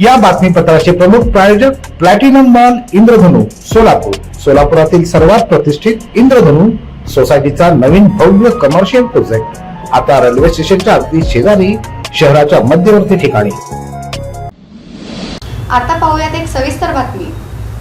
या बातमीपत्राचे प्रमुख प्रायोजक प्लॅटिनम मॉल इंद्रधनु सोलापूर. सोलापुरातील सर्वात प्रतिष्ठित इंद्रधनु सोसायटीचा नवीन भव्य कमर्शियल प्रोजेक्ट आता रेल्वे स्टेशनच्या अगदी शेजारी शहराच्या मध्यवर्ती ठिकाणी. आता पाहूयात एक सविस्तर बातमी.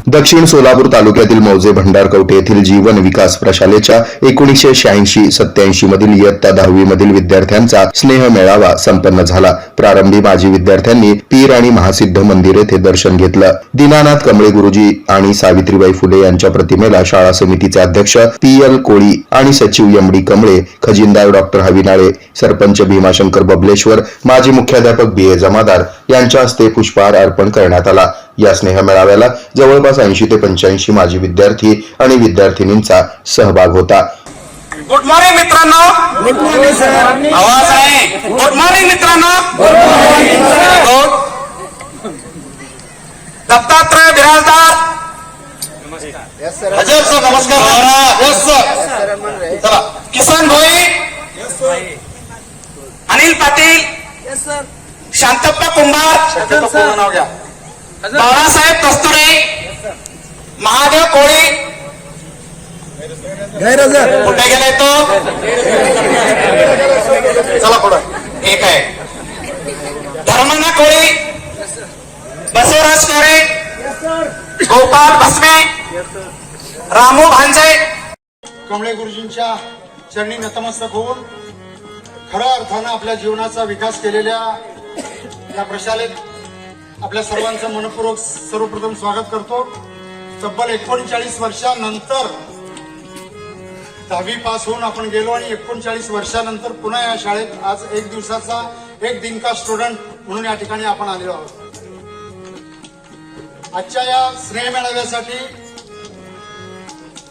दक्षिण सोलापूर तालुक्यातील मौजे भंडारकवटे येथील जीवन विकास प्रशालेच्या एकोणीसशे शहाऐंशी सत्याऐंशी मधील इयत्ता दहावी मधील विद्यार्थ्यांचा स्नेह मेळावा संपन्न झाला. प्रारंभी माजी विद्यार्थ्यांनी पीर आणि महासिद्ध मंदिर येथे दर्शन घेतलं. दीनानाथ कमळे गुरुजी आणि सावित्रीबाई फुले यांच्या प्रतिमेला शाळा समितीचे अध्यक्ष पी एल कोळी आणि सचिव एम डी कमळे खजिनदार डॉक्टर हविनाळे सरपंच भीमाशंकर बबलेश्वर माजी मुख्याध्यापक बी ए जमादार यांच्या हस्ते पुष्पहार अर्पण करण्यात आला. या स्नेह मेळाव्याला जवळपास ऐंशी ते पंच्याऐंशी माजी विद्यार्थी आणि विद्यार्थिनींचा सहभाग होता. गुड मॉर्निंग मित्रांनो. आवाज आहे. गुड मॉर्निंग मित्रांनो. गुड दत्तात्रय बिराजदार. हजर सर नमस्कार. यस सर चला. किसन भोई. अनिल पाटील. शांतप्पा कुंभार. नाव घ्या. बाळासाहेब कस्तुरे. महादेव कोळी. कुठे गेलाय तो? चला पुढं. एक आहे. धर्मना कोळी. बसवराज कोळे. गोपाल भस्मे. रामू भांजे. कमळे गुरुजींच्या चरणी नतमस्तक होऊन खऱ्या अर्थानं आपल्या जीवनाचा विकास केलेल्या या प्रशालेत आपल्या सर्वांचं मनपूर्वक सर्वप्रथम स्वागत करतो. तब्बल एकोणचाळीस वर्षानंतर दहावी पास होऊन आपण गेलो आणि एकोणचाळीस वर्षानंतर पुन्हा या शाळेत आज एक दिवसाचा एक दिनका स्टुडंट म्हणून या ठिकाणी आपण आलेलो आहोत. आजच्या या स्नेह मेळाव्यासाठी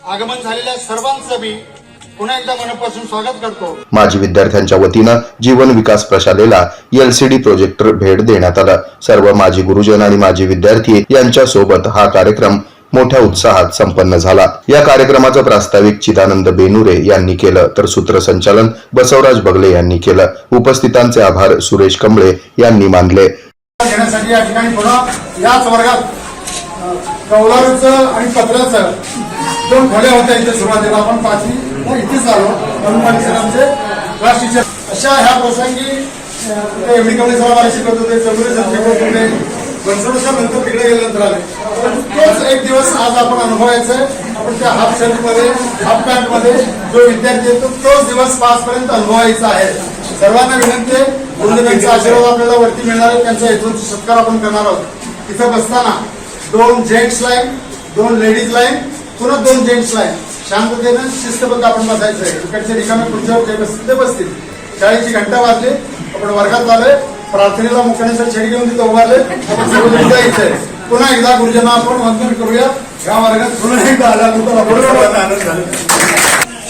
आगमन झालेल्या सर्वांचं मी पुन्हा एकदा मनापासून स्वागत करतो. माजी विद्यार्थ्यांच्या वतीनं जीवन विकास प्रशालेला एलसीडी प्रोजेक्टर भेट देण्यात आला. सर्व माजी गुरुजन आणि माजी विद्यार्थी यांच्या सोबत हा कार्यक्रम मोठ्या उत्साहात संपन्न झाला. या कार्यक्रमाचं प्रास्ताविक चिदानंद बेनुरे यांनी केलं तर सूत्रसंचालन बसवराज बगले यांनी केलं. उपस्थितांचे आभार सुरेश कंबळे यांनी मानले. घेण्यासाठी या ठिकाणी पुन्हा याच वर्गात कौलारूचं आणि पत्राचं दोन खडे होते इथे सुरुवातीला. आपण पाचवी व इथेच आलो. हनुमान सरांचे क्लास टीचर अशा ह्या प्रसंगी एवढी कवळे सर मला शिकवत होते. चौगुले सर शिकवत होते बनसोड नंतर तिकडे गेल्यानंतर आले. तोच एक दिवस आज आपण अनुभवायचा आहे. आपण त्या हाफ शर्टमध्ये हाफ पॅन्टमध्ये जो विद्यार्थी येतो तोच दिवस पाच पर्यंत अनुभवायचा आहे. सर्वांना विनंती आहे गुरुदेवांचा आशीर्वाद आपल्याला वरती मिळणार आहे त्यांचा हेतूंचा सत्कार आपण करणार आहोत. तिथं बसताना दोन जेंट्स लाईन दोन लेडीज लाईन पुन्हा दोन जेंट्स लाईन शांततेनं शिस्तबद्ध आपण बसायचं आहे. इकडचे रिकामे पुढच्या जे बसतील ते बसतील. शाळेची घंटा वाजली आपण वर्गात आलोय. प्रार्थनेला मुख्याने छेड घेऊन तिथं उभारले आपण सगळं जायचंय. पुन्हा एकदा गुरुजना आपण वंदन करूया. या वर्गात पुन्हा एकदा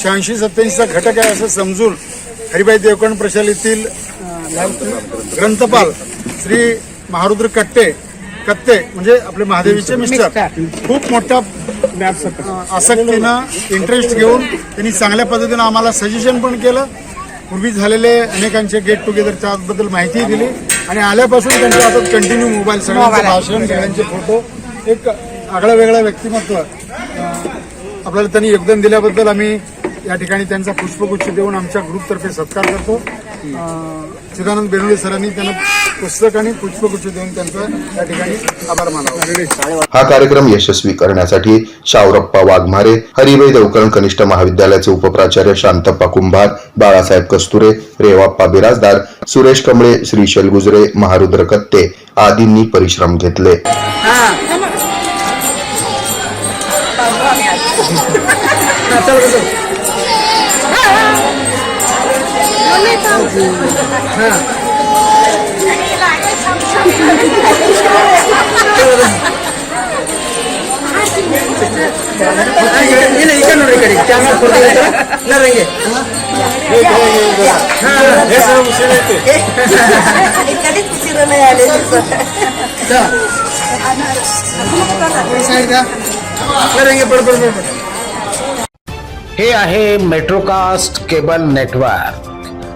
शहाऐंशी सत्याऐंशीचा घटक आहे असं समजून हरिबाई देवकण प्रशालेतील ग्रंथपाल श्री महारुद्र कट्टे कत्ते म्हणजे आपले महादेवीचे मिस्टर खूप मोठ्या आसक्तीनं इंटरेस्ट घेऊन त्यांनी चांगल्या पद्धतीनं आम्हाला सजेशन पण केलं. पूर्वी झालेले अनेकांचे गेट टुगेदर त्याबद्दल माहिती दिली. आणि आल्यापासून त्यांच्या हातात कंटिन्यू मोबाईल सगळ्यांचं भाषण सगळ्यांचे फोटो एक आगळं वेगळं व्यक्तिमत्व. आपल्याला त्यांनी योगदान दिल्याबद्दल आम्ही या ठिकाणी त्यांचा पुष्पगुच्छ देऊन आमच्या ग्रुपतर्फे सत्कार करतो. चिदानंद बेनुळे सरांनी त्यांना पुस्तक आणि पुष्पगुच्छ देऊन त्यांचा या ठिकाणी आभार मानावा हा कार्यक्रम यशस्वी करण्यासाठी शावरप्पा वाघमारे हरिभाई देवकरण कनिष्ठ महाविद्यालयाचे उपप्राचार्य शांतप्पा कुंभार बाळासाहेब कस्तुरे रेवाप्पा बिराजदार सुरेश कमळे श्रीशैल गुजरे महारुद्र कत्ते आदींनी परिश्रम घेतले. तो। हे आहे मेट्रोकास्ट केबल नेटवर्क.